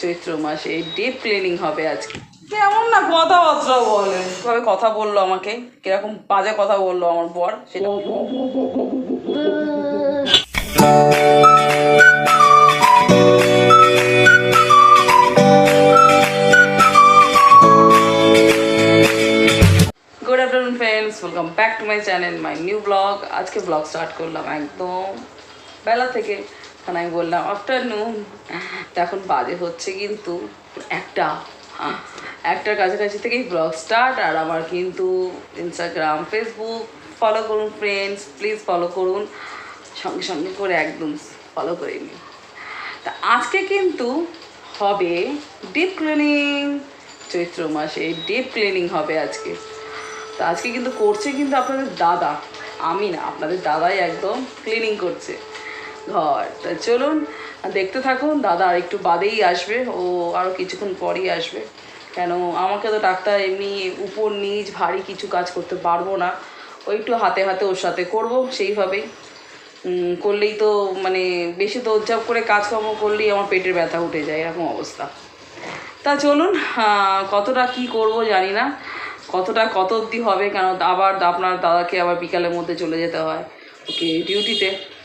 চৈত্র মাসে deep cleaning হবে আজকে। কেমন না কথাবার্তা বলে। কীভাবে কথা বলল আমাকে? কীরকম বাজে কথা বলল আমার বর সেটা। Good afternoon friends welcome back to my channel my new blog আজকে ব্লগ স্টার্ট করলাম একদম বেলা থেকে। কারণ আমি বললাম আফটারনুন তো এখন বাজে হচ্ছে কিন্তু একটা। হ্যাঁ, একটার কাছাকাছি থেকেই ব্লগ স্টার্ট আর আমার কিন্তু ইনস্টাগ্রাম ফেসবুক ফলো করুন ফ্রেন্ডস প্লিজ ফলো করুন। সঙ্গে সঙ্গে করে একদম ফলো করে নিন। তা আজকে কিন্তু হবে ডিপ ক্লিনিং চৈত্র মাসে ডিপ ক্লিনিং হবে আজকে। তো আজকে কিন্তু করছে কিন্তু আপনাদের দাদা। আমি না আপনাদের দাদাই একদম ক্লিনিং করছে। ঘর। তা চলুন দেখতে থাকুন, দাদা আর একটু বাদেই আসবে, ও আরও কিছুক্ষণ পরেই আসবে। কেন, আমাকে তো ডাক্তার এমনি উপর, নিচ, ভারী কিছু কাজ করতে পারব না। ওই একটু হাতে হাতে ওর সাথে করব, সেইভাবেই। করলেই তো মানে বেশি উজ্জাব করে কাজকর্ম করলেই আমার পেটের ব্যথা উঠে যায়, এরকম অবস্থা। তা চলুন কতটা কি করব জানি না। কতটা, কত অবধি হবে, কেন, আবার আপনার দাদাকে আবার বিকালের মধ্যে চলে যেতে হয়। ওকে, ডিউটিতে।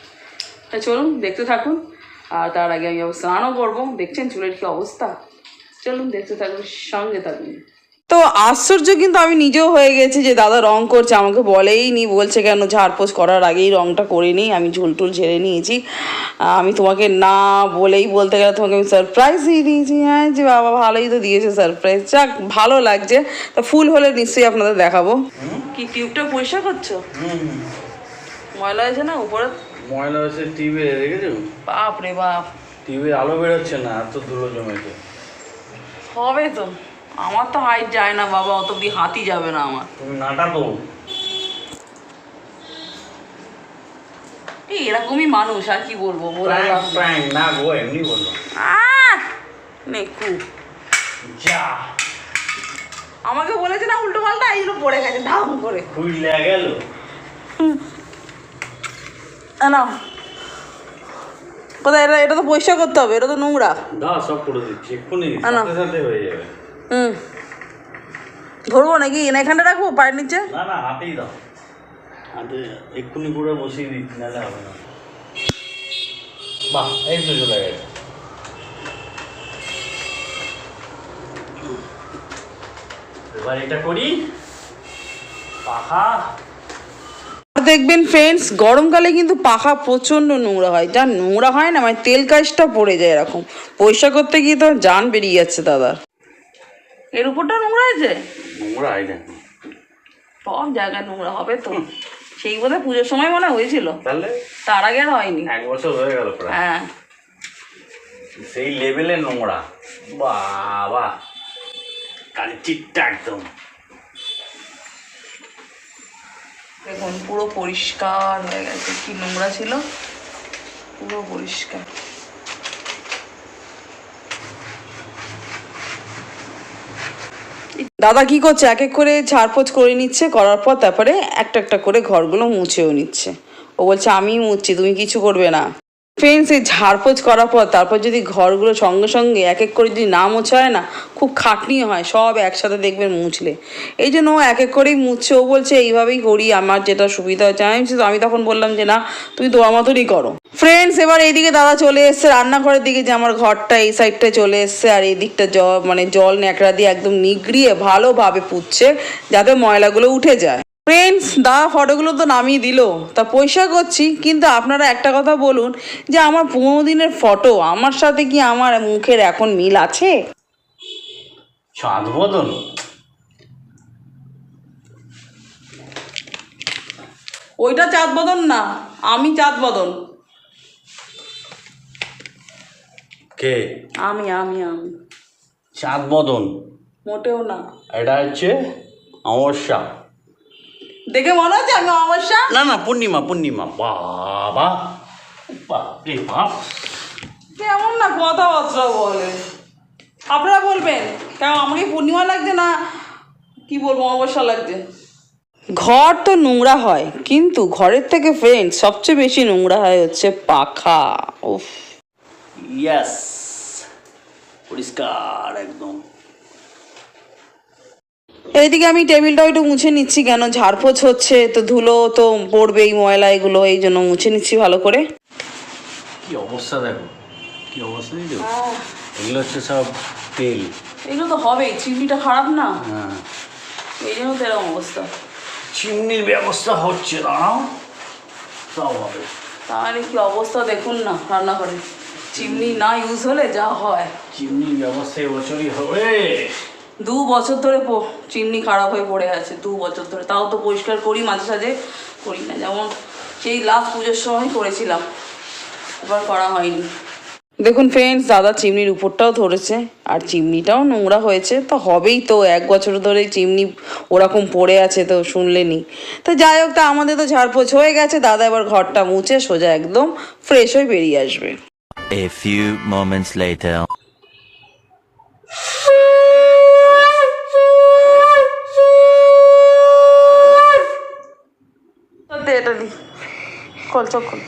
তা চলুন দেখতে থাকুন। আর তার আগে আমি আবার স্নানও করব। দেখছেন চুলের কি অবস্থা? চলুন দেখতে থাকুন সঙ্গে থাকুন। তো আশ্চর্য কিন্তু আমি নিজেও হয়ে গেছি যে দাদা রং করছে আমাকে বলেই নি বলছে কেন ঝাড়পোছ করার আগেই রংটা করে নিই আমি ঝুলটুল ঝেড়ে নিয়েছি। আমি তোমাকে না বলেই বলতে গেলে তোমাকে আমি সারপ্রাইজ দিয়ে দিয়েছি। হ্যাঁ যে বাবা ভালোই তো দিয়েছে সারপ্রাইজ যাক ভালো লাগছে। তা ফুল হলে নিশ্চয়ই আপনাদের দেখাবো। কি টিউবটা পরিষ্কার করছ? ময়লা হয়েছে না উপরে? ময়লা হচ্ছে টিভি দেখেছ? বাপ। রে বাপ টিভির আলো বেরোচ্ছে না এত ধুলো জমেছে। হবে তো। আমার তো হাইট যায় না বাবা অত অব্দি হাতি যাবে না আমার। তুমি নাটা তো এরকমই মানুষ আর কি বলব না গো এমনি আহ! নেকু। যা। আমাকে বলেছে না উল্টো পাল্টা এই জন্য পড়ে গেছে ধাম করে। খুইলে গেল। নাও। কোথায়? এটা এটা তো পরিষ্কার করতে হবে এটা তো নোংরা। দা সব করে দিচ্ছি এক্ষুনি সাথে সাথে হয়ে যাবে। হুম। ধরবো নাকি? না এখানটা রাখব পায়ের নিচে? না না হাতেই দাও। হাতে এক্ষুনি করে বসিয়ে দিচ্ছি নাহলে হবে না। বাহ এই তো চলে গেছে। এবার এটা করি। পাখা দেখবেন ফ্রেন্ডস গরমকালে কিন্তু পাখা প্রচণ্ড নোংরা হয়। যা নোংরা হয় না মানে তেল কাজটা পড়ে যায় এরকম। পয়সা করতে গিয়ে তো জান বেরিয়ে যাচ্ছে দাদা। এর উপরটা নোংরা হয়েছে নোংরা আই না। সব জায়গায় নোংরা হবে তো। সেই বোধহয় পুজোর সময় মনে হয়েছিল। তাহলে? তার আগে আর হয়নি। এক বছর হয়ে গেল হ্যাঁ। সেই লেভেলে নোংরা। বাবা। কালি চিটটা একদম। দেখুন, পুরো পরিষ্কার হয়ে গেছে। কি নোংরা ছিল? পুরো পরিষ্কার। দাদা কি করছে? এক এক করে ঝাড়পোছ করে নিচ্ছে, করার পর তারপরে একটা একটা করে ঘরগুলো মুছেও নিচ্ছে। ও বলছে আমি মুছছি তুমি কিছু করবে না। ফ্রেন্ডস এই ঝাড়পোছ করার পর, তারপর যদি ঘরগুলো সঙ্গে সঙ্গে এক এক করে যদি না মোছা হয় না, খুব খাটনি হয়, সব একসাথে দেখবেন মুছলে। এই জন্য ও এক এক করেই মুছছে। ও বলছে, এইভাবেই করি, আমার যেটা সুবিধা হচ্ছে। আমি আমি তখন বললাম যে, না, তুমি তোমার মতনই করো। ফ্রেন্ডস এবার এইদিকে দাদা চলে এসছে রান্নাঘরের দিকে, যে আমার ঘরটা এই সাইডটায় চলে এসছে, আর এই দিকটা জল মানে জল ন্যাকড়া দিয়ে একদম নিগড়িয়ে ভালোভাবে পুচ্ছে যাতে ময়লাগুলো উঠে যায়। ফ্রেন্ডস দাদা ফটোগুলো তো নামিয়ে দিল। তা পয়সা করছি কিন্তু আপনারা একটা কথা বলুন যে আমার পনেরো দিনের ফটো আমার সাথে কি আমার মুখের এখন মিল আছে? চাঁদ ওইটা চাঁদ বদন না আমি চাঁদ বদন কে? আমি আমি আমি। চাঁদ বদন মোটেও না। এটা হচ্ছে অমাবস্যা। দেখে মনে হচ্ছে আমি অমাবস্যা? না না পূর্ণিমা পূর্ণিমা। বাবা। বাপরে বাপ। কেমন না কথাবার্তা বলে। আপনারা বলবেন কেন আমাকে পূর্ণিমা লাগছে না কি বলব অমাবস্যা লাগছে? ঘর তো নোংরা হয় কিন্তু ঘরের থেকে ফ্রেন্ড সবচেয়ে বেশি নোংরা হয় হচ্ছে পাখা। উফ। ইয়াস পরিষ্কার একদম। এইদিকে আমি টেবিলটাও একটু মুছে নিচ্ছি কেন ঝাড়পোছ হচ্ছে তো ধুলো তো পড়বেই ময়লা এগুলো এই জন্য মুছে নিচ্ছি ভালো করে। কি অবস্থা দেখো কি অবস্থা এগুলো হচ্ছে সব তেল। এগুলো তো হবেই চিমনিটা খারাপ না? হ্যাঁ। এই জন্য তো এরকম অবস্থা। চিমনির ব্যবস্থা হচ্ছে দাঁড়াও সব হবে। তাহলে কি অবস্থা দেখুন না রান্না করে চিমনি না ইউজ হলে যা হয়। চিমনির ব্যবস্থা এবছরই হবে। দু বছর ধরে চিমনি খারাপ হয়ে পড়ে আছে, দু বছর ধরে। তাও তো পরিষ্কার করি, মাঝে সাঝে করি না। যেমন সেই লাস্ট পুজোর সময় করেছিলাম, এবার করা হয়নি। দেখুন ফ্রেন্ডস দাদা চিমনির উপরটাও ধরেছে, আর চিমনিটাও নোংরা হয়েছে। তো হবেই তো, এক বছর ধরে চিমনি ওরকম পড়ে আছে তো শুনলেনি তো যাই হোক, তা আমাদের তো ঝাড়পোছ হয়ে গেছে। দাদা এবার ঘরটা মুছে সোজা একদম ফ্রেশ হয়ে বেরিয়ে আসবে। A few moments later. দে এটা দি। খোল চোখ খোল।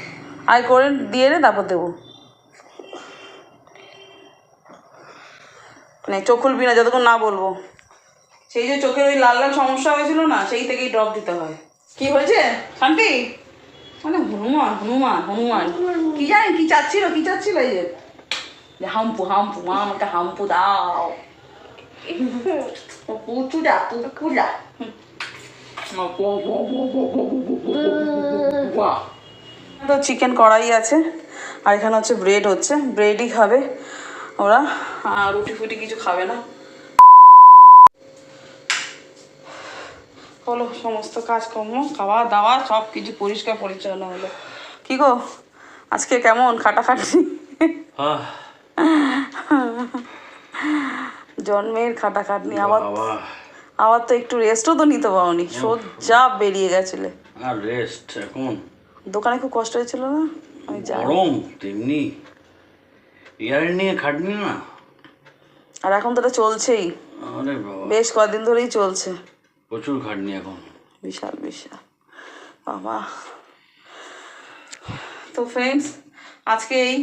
আয় করে দিয়ে নে তারপর দেবো। মানে চোখ খুলবি না যতক্ষণ না বলব। সেই যে চোখের ওই লাল লাল সমস্যা হয়েছিল না সেই থেকেই ড্রপ দিতে হয়। কি হয়েছে? শান্তি? মানে হনুমান হনুমান হনুমান। কি জানেন কি চাচ্ছিল কি চাচ্ছিল এই যে? যে হাম্পু হাম্পু মা আমাকে হাম্পু দাও। পুচুরা পুচুরা তো চিকেন কড়াই আছে আর এখানে হচ্ছে ব্রেড হচ্ছে ব্রেডই খাবে ওরা আর রুটি ফুটি কিছু খাবে না হলো সমস্ত কাজকর্ম খাওয়া দাওয়া সব কিছু পরিষ্কার পরিচ্ছন্ন হলো কি গো আজকে কেমন খাটাখাটি আহ, জন্মের খাটাখাটনি আবার আবার তো একটু রেস্টও তো নিতে পারোনি। সোজা বেরিয়ে গেছিলে। আর রেস্ট এখন? দোকানে খুব কষ্ট হয়েছিল না? আমি গরম তেমনি। এয়ার নিয়ে খাটনি না? আর এখন তো এটা চলছেই। আরে বাবা। বেশ কদিন ধরেই চলছে। প্রচুর খাটনি এখন। বিশাল বিশাল। বাবা। তো ফ্রেন্ডস আজকে এই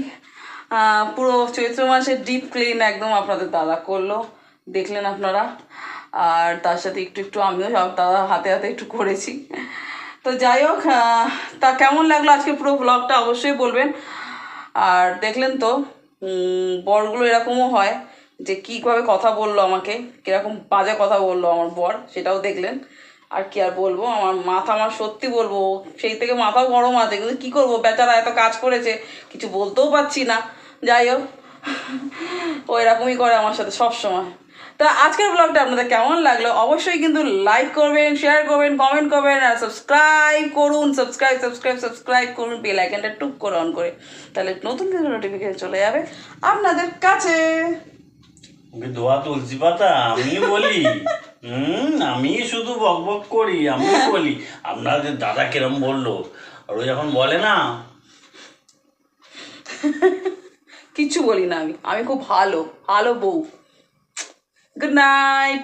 পুরো চৈত্র মাসের ডিপ ক্লিন একদম আপনাদের দাদা করল। দেখলেন আপনারা। আর তার সাথে একটু একটু আমিও সব দাদা হাতে হাতে একটু করেছি। তো যাই হোক তা কেমন লাগল আজকে পুরো ব্লগটা অবশ্যই বলবেন। আর দেখলেন তো বরগুলো এরকমও হয় যে কীভাবে কথা বলল আমাকে, কীরকম বাজে কথা বলল আমার বর, সেটাও দেখলেন। আর কি আর বলব, আমার মাথা আমার সত্যি বলব, সেই থেকে মাথাও গরম আছে, কিন্তু কী করব, বেচারা এত কাজ করেছে, কিছু বলতেও পারছি না। যাই হোক, ও এরকমই করে আমার সাথে সব সময় তা আজকের ব্লগটা আপনাদের কেমন লাগল অবশ্যই কিন্তু লাইক করবেন শেয়ার করবেন কমেন্ট করবেন আর সাবস্ক্রাইব করুন সাবস্ক্রাইব সাবস্ক্রাইব সাবস্ক্রাইব করুন বেল আইকনটা টুক করে অন করে তাহলে নতুন কিছু নোটিফিকেশন চলে যাবে আপনাদের কাছে। দোয়া তুলসী পাতা আমি বলি। হুম আমি শুধু বক বক করি আমি বলি। আপনাদের দাদা কিরম বলল আর ও যখন বলে না। কিচ্ছু বলি না আমি আমি খুব ভালো ভালো বউ। Good night